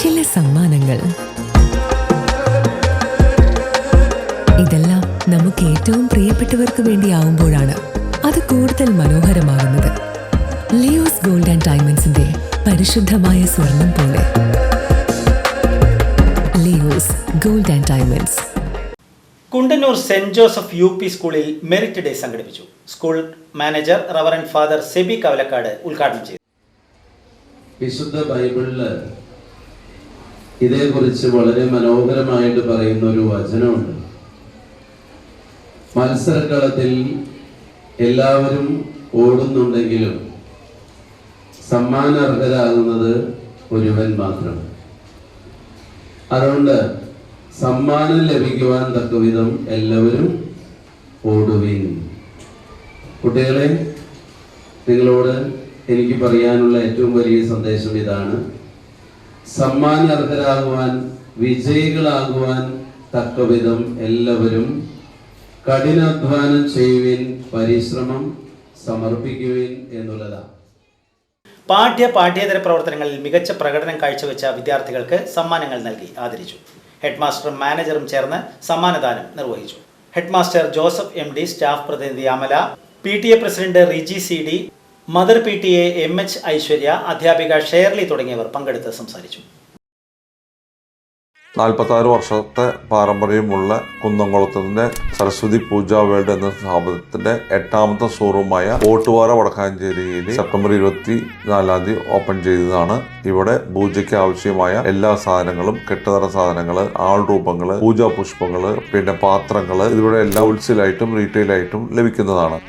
ചില സമ്മാനങ്ങൾ. ഇതെല്ലാം നമുക്ക് ഏറ്റവും പ്രിയപ്പെട്ടവർക്ക് വേണ്ടിയാവുമ്പോഴാണ് അത് കൂടുതൽ മനോഹരമാകുന്നത്. ലിയോസ് ഗോൾഡ് ആൻഡ് ഡയമണ്ട്സിന്റെ പരിശുദ്ധമായ സ്വർണം പോലെ. Leo's gold and diamonds. Kundannoor Saint Joseph U P സ്കൂളിൽ മെറിറ്റ് ഡേ സംഘടിപ്പിച്ചു. School manager reverend father Sebi Kavalakkad ഉദ്ഘാടനം ചെയ്തു. വിശുദ്ധ ബൈബിളിൽ ഇതേക്കുറിച്ച് വളരെ മനോഹരമായിട്ട് പറയുന്ന ഒരു വചനമുണ്ട്. മത്സരക്കളത്തിൽ എല്ലാവരും ഓടുന്നുണ്ടെങ്കിലും സമ്മാനാർഹരാകുന്നത് ഒരുവൻ മാത്രം. അതുകൊണ്ട് സമ്മാനം ലഭിക്കുവാൻ തക്കവിധം എല്ലാവരും ഓടുവിൻ. കുട്ടികളെ നിങ്ങളോട് എനിക്ക് പറയാനുള്ള ഏറ്റവും വലിയ സന്ദേശം ഇതാണ്. സമ്മാനാർഹരാകുവാൻ വിജയികളാകുവാൻ തക്കവിധം എല്ലാവരും കഠിനാധ്വാനം ചെയ്യുവിൻ പരിശ്രമം സമർപ്പിക്കുവിൻ എന്നുള്ളതാണ്. പാഠ്യ പാഠ്യേതര പ്രവർത്തനങ്ങളിൽ മികച്ച പ്രകടനം കാഴ്ചവെച്ച വിദ്യാർത്ഥികൾക്ക് സമ്മാനങ്ങൾ നൽകി ആദരിച്ചു. ഹെഡ്മാസ്റ്ററും മാനേജറും ചേർന്ന് സമ്മാനദാനം നിർവഹിച്ചു. Headmaster Joseph M D staff പ്രതിനിധി Amala P T A president Riji C D mother P T A M H Aishwarya അധ്യാപിക ഷേർലി തുടങ്ങിയവർ പങ്കെടുത്ത് സംസാരിച്ചു. നാൽപ്പത്താറ് വർഷത്തെ പാരമ്പര്യമുള്ള കുന്നംകുളത്തിന്റെ സരസ്വതി പൂജ വേൾഡ് എന്ന സ്ഥാപനത്തിന്റെ എട്ടാമത്തെ ഷോറൂമായ ഓട്ടുവാര വടക്കാഞ്ചേരിയിൽ സെപ്റ്റംബർ ഇരുപത്തി നാലാം തീയതി ഓപ്പൺ ചെയ്തതാണ്. ഇവിടെ പൂജയ്ക്ക് ആവശ്യമായ എല്ലാ സാധനങ്ങളും കെട്ടുതറ സാധനങ്ങൾ ആൾ രൂപങ്ങൾ പൂജാ പുഷ്പങ്ങൾ പിന്നെ പാത്രങ്ങൾ ഇവിടെ ഹോൾസെയിൽ ഹോൾസെയിലായിട്ടും റീറ്റെയിൽ ആയിട്ടും ലഭിക്കുന്നതാണ്.